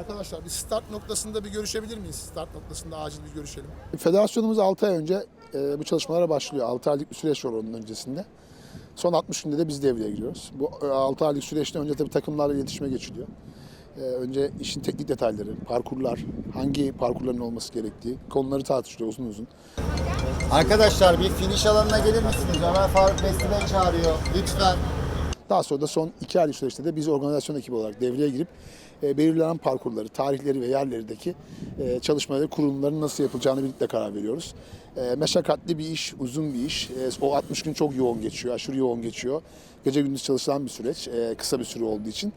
Arkadaşlar bir start noktasında bir görüşebilir miyiz? Start noktasında acil bir görüşelim. Federasyonumuz 6 ay önce e, bu çalışmalara başlıyor. 6 aylık bir süreç var onun öncesinde. Son 60 günde de biz devreye giriyoruz. Bu e, 6 aylık süreçte önce tabii takımlarla iletişime geçiliyor. E, önce işin teknik detayları, parkurlar, hangi parkurların olması gerektiği konuları tartışılıyor uzun uzun. Arkadaşlar bir finish alanına gelir misiniz? Ömer Faruk Bey çağırıyor. Lütfen. Daha sonra da son iki aylık süreçte de biz organizasyon ekibi olarak devreye girip e, belirlenen parkurları, tarihleri ve yerlerdeki e, çalışmaları, kurulumların nasıl yapılacağını birlikte karar veriyoruz. E, meşakkatli bir iş, uzun bir iş. E, o 60 gün çok yoğun geçiyor, aşırı yoğun geçiyor. Gece gündüz çalışılan bir süreç, kısa bir süre olduğu için.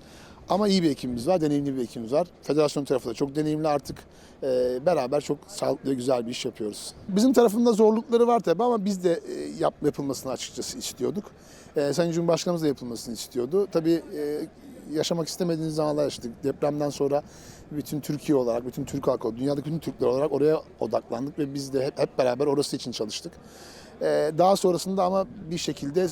Ama iyi bir ekibimiz var, deneyimli bir ekibimiz var. Federasyon tarafı da çok deneyimli artık. e, beraber çok sağlıklı ve güzel bir iş yapıyoruz. Bizim tarafında zorlukları var tabii ama biz de yap, yapılmasını açıkçası istiyorduk. E, Sayın Cumhurbaşkanımız da yapılmasını istiyordu. Tabii e, yaşamak istemediğiniz zamanlar yaşadık. Depremden sonra bütün Türkiye olarak, bütün Türk halkı, dünyadaki bütün Türkler olarak oraya odaklandık ve biz de hep, hep beraber orası için çalıştık. Ee, Daha sonrasında ama bir şekilde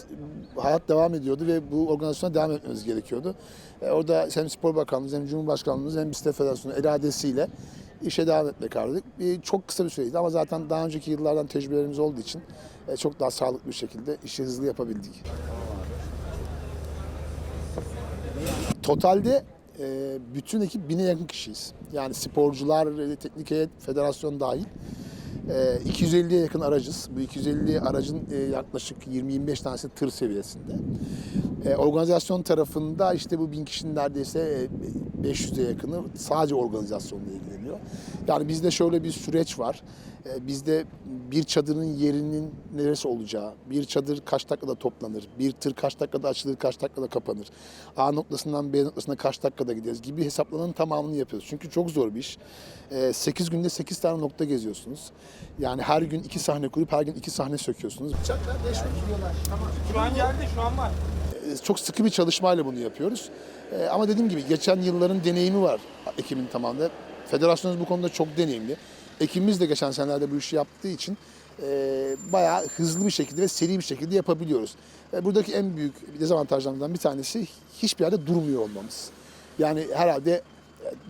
hayat devam ediyordu ve bu organizasyona devam etmemiz gerekiyordu. Ee, Orada hem Spor Bakanlığımız hem Cumhurbaşkanlığımız hem Bisiklet Federasyonu iradesiyle işe devam etmek kararlıydık. Bir, çok kısa bir süreydi ama zaten daha önceki yıllardan tecrübelerimiz olduğu için e, çok daha sağlıklı bir şekilde işi hızlı yapabildik. Totalde e, bütün ekip bine yakın kişiyiz. Yani sporcular, teknik heyet, federasyon dahil. E, 250'ye yakın aracız. Bu 250 aracın e, yaklaşık 20-25 tanesi tır seviyesinde. E, organizasyon tarafında işte bu bin kişinin neredeyse e, 500'e yakını sadece organizasyonla ilgileniyor. Yani bizde şöyle bir süreç var. E, bizde bir çadırın yerinin neresi olacağı, bir çadır kaç dakikada toplanır, bir tır kaç dakikada açılır, kaç dakikada kapanır, A noktasından B noktasına kaç dakikada gideriz gibi hesaplarının tamamını yapıyoruz. Çünkü çok zor bir iş. 8 günde 8 tane nokta geziyorsunuz. Yani her gün iki sahne kurup her gün iki sahne söküyorsunuz. Şu an geldi, şu an var. E, çok sıkı bir çalışmayla bunu yapıyoruz. E, Ama dediğim gibi geçen yılların deneyimi var ekibin tamamında. Federasyonumuz bu konuda çok deneyimli. Ekibimiz de geçen senelerde bu işi yaptığı için e, bayağı hızlı bir şekilde ve seri bir şekilde yapabiliyoruz. Buradaki en büyük dezavantajlarından bir tanesi hiçbir yerde durmuyor olmamız. Yani herhalde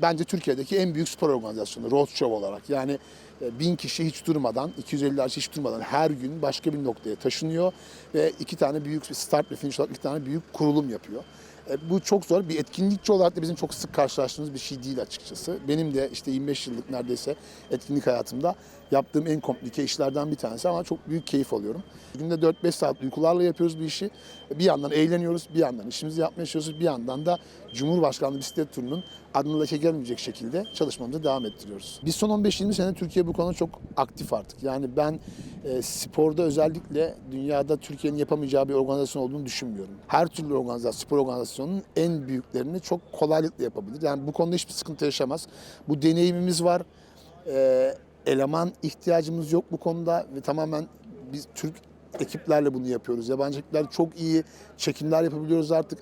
bence Türkiye'deki en büyük spor organizasyonu Road Show olarak. Yani e, bin kişi hiç durmadan, 250 araç hiç durmadan her gün başka bir noktaya taşınıyor ve iki tane büyük start ve finish olarak iki tane büyük kurulum yapıyor. E, Bu çok zor. Bir etkinlikçi olarak da bizim çok sık karşılaştığımız bir şey değil açıkçası. Benim de işte 25 yıllık neredeyse etkinlik hayatımda yaptığım en komplike işlerden bir tanesi ama çok büyük keyif alıyorum. Günde 4-5 saat uykularla yapıyoruz bu işi. Bir yandan eğleniyoruz, bir yandan işimizi yapmaya çalışıyoruz, bir yandan da Cumhurbaşkanlığı bisiklet turunun adına leke gelmeyecek şekilde çalışmamıza devam ettiriyoruz. Biz son 15-20 sene Türkiye bu konuda çok aktif artık. Yani ben e, sporda özellikle dünyada Türkiye'nin yapamayacağı bir organizasyon olduğunu düşünmüyorum. Her türlü organizasyon, spor organizasyonunun en büyüklerini çok kolaylıkla yapabilir. Yani bu konuda hiçbir sıkıntı yaşamaz. Bu deneyimimiz var. E, eleman ihtiyacımız yok bu konuda ve tamamen biz Türk ekiplerle bunu yapıyoruz. Yabancı ekipler çok iyi çekimler yapabiliyoruz artık.